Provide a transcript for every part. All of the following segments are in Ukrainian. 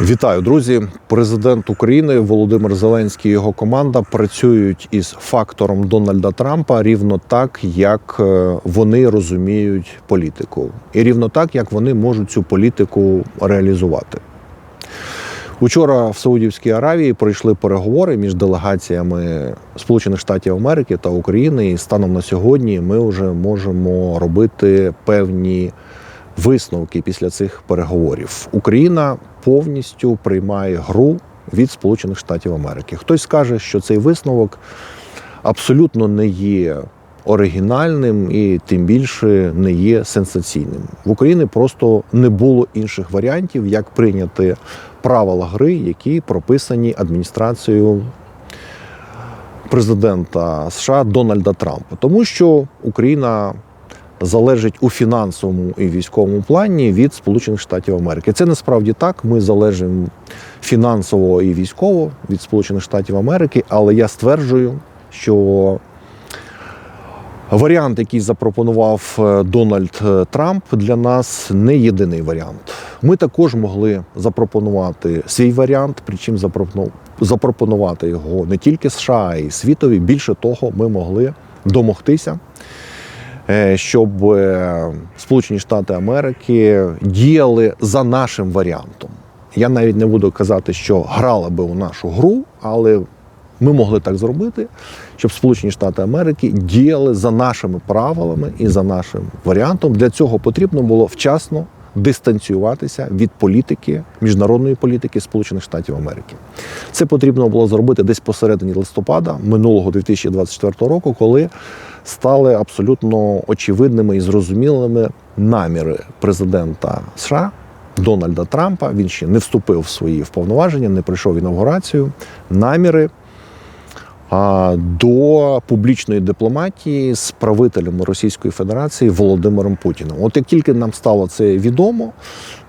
Вітаю, друзі! Президент України Володимир Зеленський і його команда працюють із фактором Дональда Трампа рівно так, як е, вони розуміють політику, і рівно так, як вони можуть цю політику реалізувати. Учора в Саудівській Аравії пройшли переговори між делегаціями Сполучених Штатів Америки та України. І станом на сьогодні ми вже можемо робити певні висновки після цих переговорів. Україна повністю приймає гру від Сполучених Штатів Америки. Хтось скаже, що цей висновок абсолютно не є оригінальним і тим більше не є сенсаційним. В Україні просто не було інших варіантів, як прийняти правила гри, які прописані адміністрацією президента США Дональда Трампа, тому що Україна залежить у фінансовому і військовому плані від Сполучених Штатів Америки. Це насправді так. Ми залежимо фінансово і військово від Сполучених Штатів Америки, але я стверджую, що Варіант, який запропонував е, Дональд е, Трамп, для нас не єдиний варіант. Ми також могли запропонувати свій варіант, причому запропону- запропонувати його не тільки США, а й світові. Більше того, ми могли домогтися, щоб е, Сполучені Штати Америки діяли за нашим варіантом. Я навіть не буду казати, що грала би у нашу гру, але ми могли так зробити, щоб Сполучені Штати Америки діяли за нашими правилами і за нашим варіантом. Для цього потрібно було вчасно дистанціюватися від політики, міжнародної політики Сполучених Штатів Америки. Це потрібно було зробити десь посередині листопада минулого 2024 року, коли стали абсолютно очевидними і зрозумілими наміри президента США. Дональда Трампа він ще не вступив в свої вповноваження, не пройшов інавгурацію. Наміри до публічної дипломатії з правителем Російської Федерації Володимиром Путіним. От як тільки нам стало це відомо,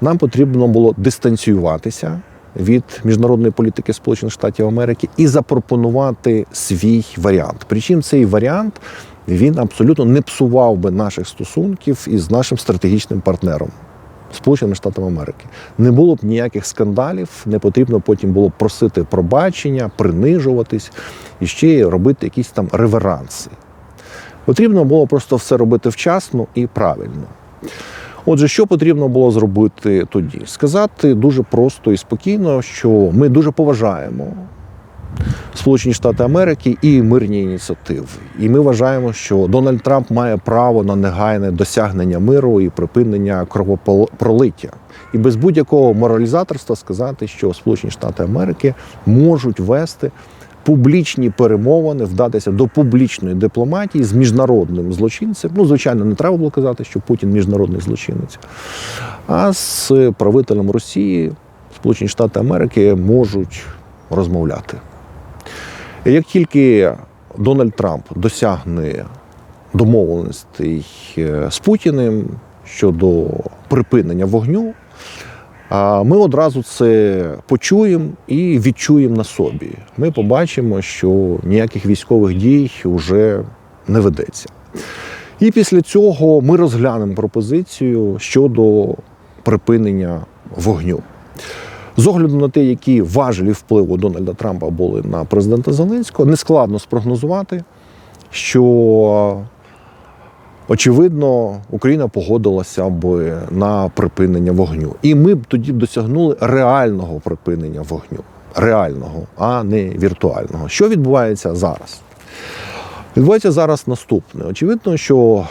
нам потрібно було дистанціюватися від міжнародної політики Сполучених Штатів Америки і запропонувати свій варіант. Причому цей варіант він абсолютно не псував би наших стосунків із нашим стратегічним партнером. Сполученими Штатами Америки не було б ніяких скандалів, не потрібно потім було просити пробачення, принижуватись і ще робити якісь там реверанси. Потрібно було просто все робити вчасно і правильно. Отже, що потрібно було зробити тоді? Сказати дуже просто і спокійно, що ми дуже поважаємо Сполучені Штати Америки і мирні ініціативи. І ми вважаємо, що Дональд Трамп має право на негайне досягнення миру і припинення кровопролиття. І без будь-якого моралізаторства сказати, що Сполучені Штати Америки можуть вести публічні перемовини, вдатися до публічної дипломатії з міжнародним злочинцем. Ну, звичайно, не треба було казати, що Путін міжнародний злочинець, а з правителем Росії Сполучені Штати Америки можуть розмовляти. І Як тільки Дональд Трамп досягне домовленостей е, з Путіним щодо припинення вогню, ми одразу це почуємо і відчуємо на собі. Ми побачимо, що ніяких військових дій вже не ведеться. І після цього ми розглянемо пропозицію щодо припинення вогню. З огляду на те, які важелі впливу Дональда Трампа були на президента Зеленського, нескладно спрогнозувати, що очевидно Україна погодилася б на припинення вогню. І ми б тоді досягнули реального припинення вогню. Реального, а не віртуального. Що відбувається зараз? Відбувається зараз наступне. Очевидно, що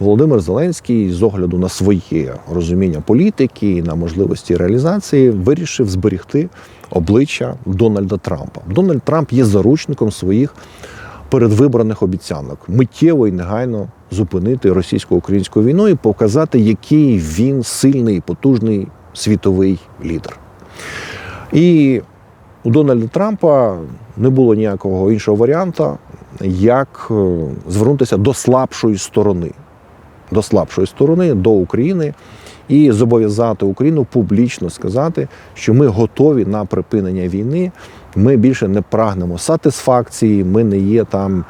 Володимир Зеленський з огляду на своє розуміння політики і на можливості реалізації вирішив зберегти обличчя Дональда Трампа. Дональд Трамп є заручником своїх передвибраних обіцянок миттєво і негайно зупинити російсько-українську війну і показати, який він сильний і потужний світовий лідер. І у Дональда Трампа не було ніякого іншого варіанту, як е, звернутися до слабшої сторони до слабшої сторони, до України, і зобов'язати Україну публічно сказати, що ми готові на припинення війни. Ми більше не прагнемо сатисфакції. Ми не є там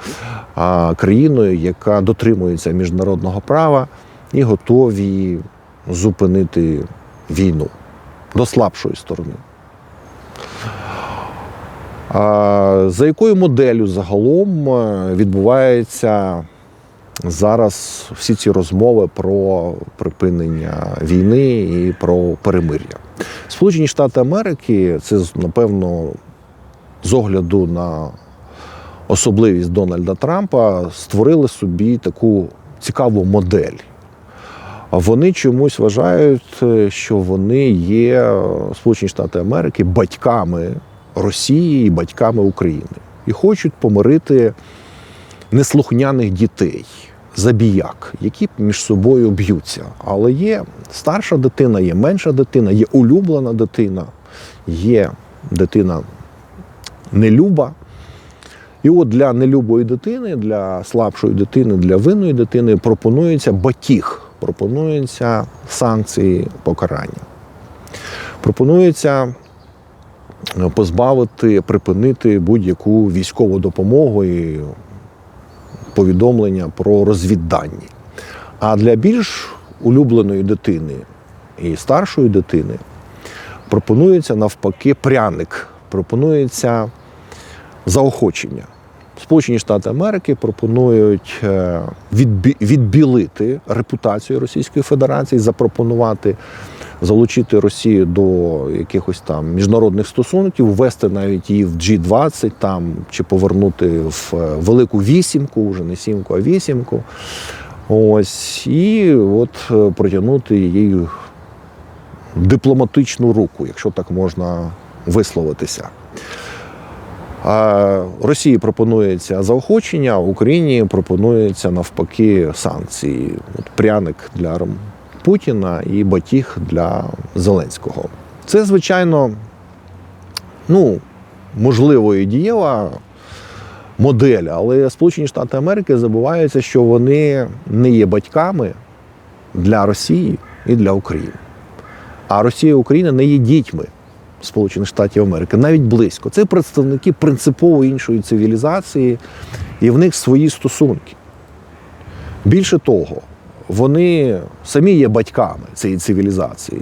а, країною, яка дотримується міжнародного права, і готові зупинити війну. до слабшої сторони. За якою моделлю загалом е, відбуваються зараз всі ці розмови про припинення війни і про перемир'я? Сполучені Штати Америки, це напевно з огляду на особливість Дональда Трампа, створили собі таку цікаву модель. Вони чомусь вважають, е, що вони є е, Сполучені Штати Америки батьками Росії і батьками України і хочуть помирити неслухняних дітей, забіяк, які між собою б'ються. Але є старша дитина, є менша дитина, є улюблена дитина, є дитина нелюба. І от для нелюбої дитини, для слабшої дитини, для винної дитини пропонується батіг, пропонуються санкції покарання. Пропонується позбавити, припинити будь-яку військову допомогу і повідомлення про розвіддані. А для більш улюбленої дитини і старшої дитини пропонується навпаки пряник, пропонується заохочення. Сполучені Штати Америки пропонують е, відбі- відбілити репутацію Російської Федерації, запропонувати залучити Росію до якихось там міжнародних стосунків, ввести навіть її в G20 там, чи повернути в е, велику вісімку, вже не сімку, а вісімку. Ось, і от е, протягнути їй дипломатичну руку, якщо так можна висловитися. А Росії пропонується заохочення, а Україні пропонується навпаки санкції. От пряник для Путіна і батіг для Зеленського. Це, звичайно, ну, можливо, і дієва модель, але Сполучені Штати Америки забуваються, що вони не є батьками для Росії і для України. А Росія і Україна не є дітьми Сполучених Штатів Америки, навіть близько. Це представники принципово іншої цивілізації, і в них свої стосунки. Більше того, вони самі є батьками цієї цивілізації,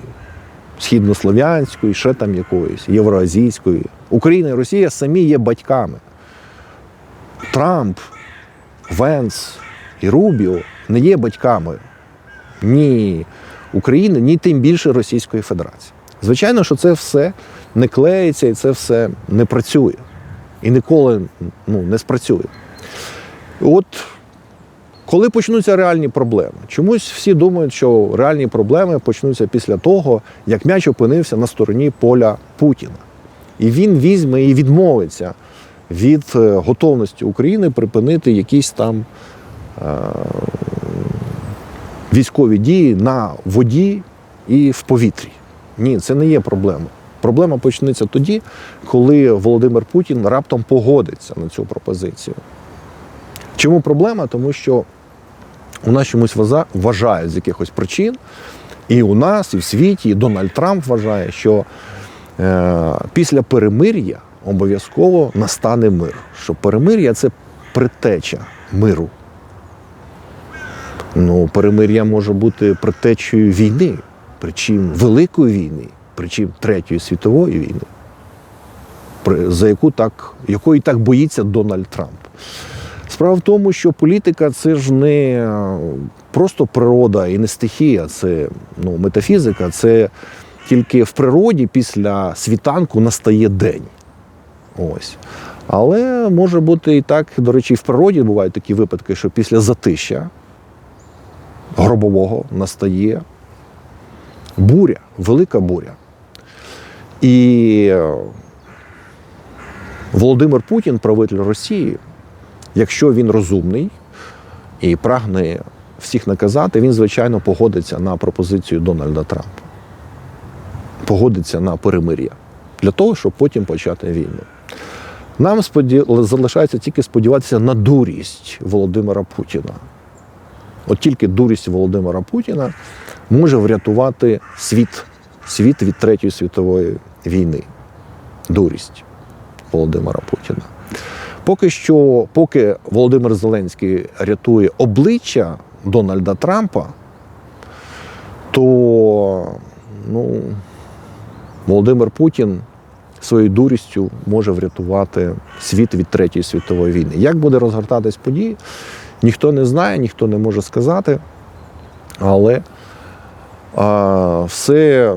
східнослов'янської, ще там якоїсь, євроазійської. Україна і Росія самі є батьками. Трамп, Венс і Рубіо не є батьками ні України, ні тим більше Російської Федерації. Звичайно, що це все не клеїться і це все не працює. І ніколи ну, не спрацює. От коли почнуться реальні проблеми, чомусь всі думають, що реальні проблеми почнуться після того, як м'яч опинився на стороні поля Путіна. І він візьме і відмовиться від е, готовності України припинити якісь там е, військові дії на воді і в повітрі. Ні, це не є проблема. Проблема почнеться тоді, коли Володимир Путін раптом погодиться на цю пропозицію. Чому проблема? Тому що у нас чомусь вважають з якихось причин, і у нас, і в світі, і Дональд Трамп вважає, що е, після перемир'я обов'язково настане мир. Що перемир'я це предтеча миру. Ну, перемир'я може бути предтечею війни, причому Великої війни, причому Третьої світової війни, за яку так, якої так боїться Дональд Трамп. Справа в тому, що політика це ж не е, просто природа і не стихія, це ну, метафізика, це тільки в природі після світанку настає день. Ось. Але може бути і так, до речі, і в природі бувають такі випадки, що після затища гробового настає буря, велика буря. І е, Володимир Путін, правитель Росії, якщо він розумний і прагне всіх наказати, він, звичайно, погодиться на пропозицію Дональда Трампа. Погодиться на перемир'я для того, щоб потім почати війну. Нам залишається тільки сподіватися на дурість Володимира Путіна. От тільки дурість Володимира Путіна може врятувати світ, світ від Третьої світової війни. Дурість Володимира Путіна. Поки що, поки Володимир Зеленський рятує обличчя Дональда Трампа, то ну, Володимир Путін своєю дурістю може врятувати світ від Третьої світової війни. Як буде розгортатись події, ніхто не знає, ніхто не може сказати. Але а, все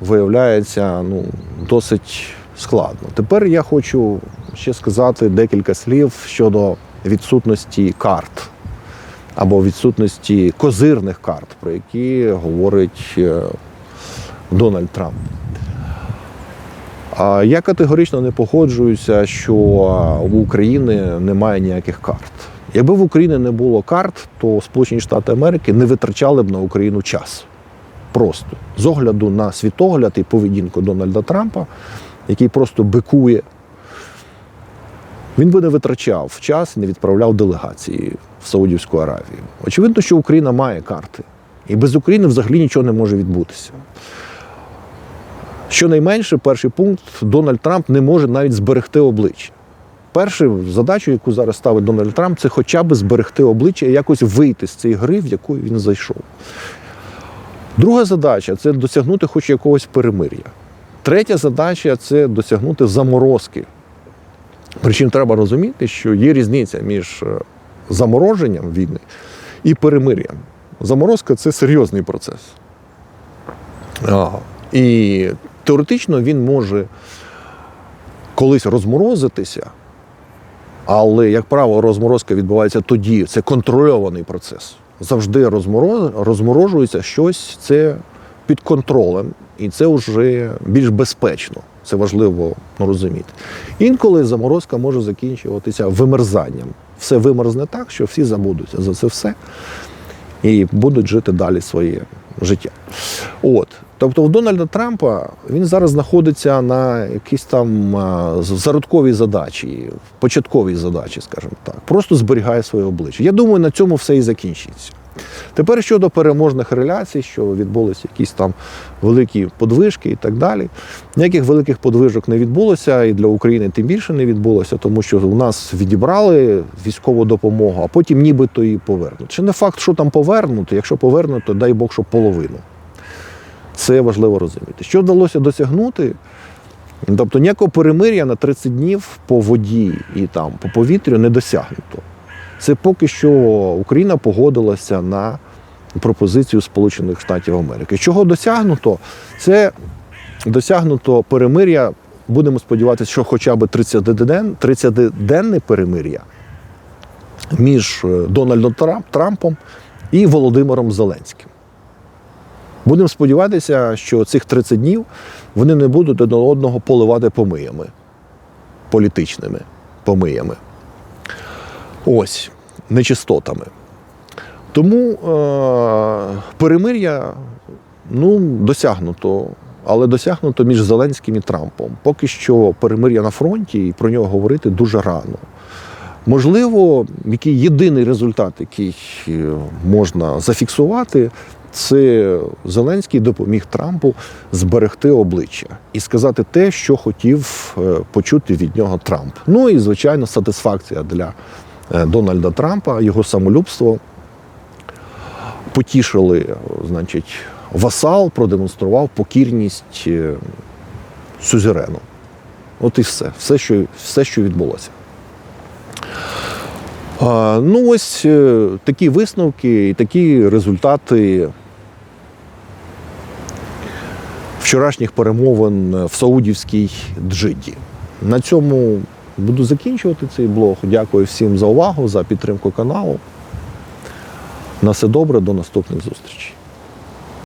виявляється ну, досить складно. Тепер я хочу ще сказати декілька слів щодо відсутності карт або відсутності козирних карт, про які говорить е, Дональд Трамп. Я категорично не погоджуюся, що в України немає ніяких карт. Якби в Україні не було карт, то Сполучені Штати Америки не витрачали б на Україну час. Просто з огляду на світогляд і поведінку Дональда Трампа, який просто бикує, він би не витрачав час і не відправляв делегації в Саудівську Аравію. Очевидно, що Україна має карти. І без України взагалі нічого не може відбутися. Щонайменше, перший пункт, Дональд Трамп не може навіть зберегти обличчя. Перша задача, яку зараз ставить Дональд Трамп, це хоча б зберегти обличчя і якось вийти з цієї гри, в яку він зайшов. Друга задача це досягнути хоч якогось перемир'я. Третя задача це досягнути заморозки. Причому треба розуміти, що є різниця між е, замороженням війни і перемир'ям. Заморозка це серйозний процес. І теоретично він може колись розморозитися, але, як правило, розморозка відбувається тоді. Це контрольований процес. Завжди розморожується щось, це під контролем, і це вже більш безпечно. Це важливо ну, розуміти. Інколи заморозка може закінчуватися вимерзанням. Все вимерзне так, що всі забудуться за це все і будуть жити далі своє життя. От. Тобто, в Дональда Трампа він зараз знаходиться на якійсь там зародковій задачі, початковій задачі, скажімо так. Просто зберігає своє обличчя. Я думаю, на цьому все і закінчиться. Тепер щодо переможних реляцій, що відбулися якісь там великі подвижки і так далі. Ніяких великих подвижок не відбулося, і для України тим більше не відбулося, тому що у нас відібрали військову допомогу, а потім нібито її повернуть. Чи не факт, що там повернуто, якщо повернуто, дай Бог, що половину. Це важливо розуміти. Що вдалося досягнути? Тобто ніякого перемир'я на 30 днів по воді і там по повітрю не досягнуто. Це поки що Україна погодилася на пропозицію Сполучених Штатів Америки. Чого досягнуто? Це досягнуто перемир'я. Будемо сподіватися, що хоча б 30-ден, 30-денне перемир'я між е, Дональдом Трамп- Трампом і Володимиром Зеленським. Будемо сподіватися, що цих 30 днів вони не будуть один одного поливати помиями, політичними помиями. Ось, нечистотами. Тому е- перемир'я ну, досягнуто, але досягнуто між Зеленським і Трампом. Поки що перемир'я на фронті, і про нього говорити дуже рано. Можливо, який єдиний результат, який е, можна зафіксувати, це Зеленський допоміг Трампу зберегти обличчя і сказати те, що хотів е, почути від нього Трамп. Ну і звичайно, сатисфакція для Дональда Трампа, його самолюбство. Потішили, е, значить, васал продемонстрував покірність е, сюзерену. От і все, все, що, все, що відбулося. Ну, ось е, такі висновки і такі результати вчорашніх перемовин в Саудівській Джиді. На цьому буду закінчувати цей блог. Дякую всім за увагу, за підтримку каналу. На все добре, до наступних зустрічей.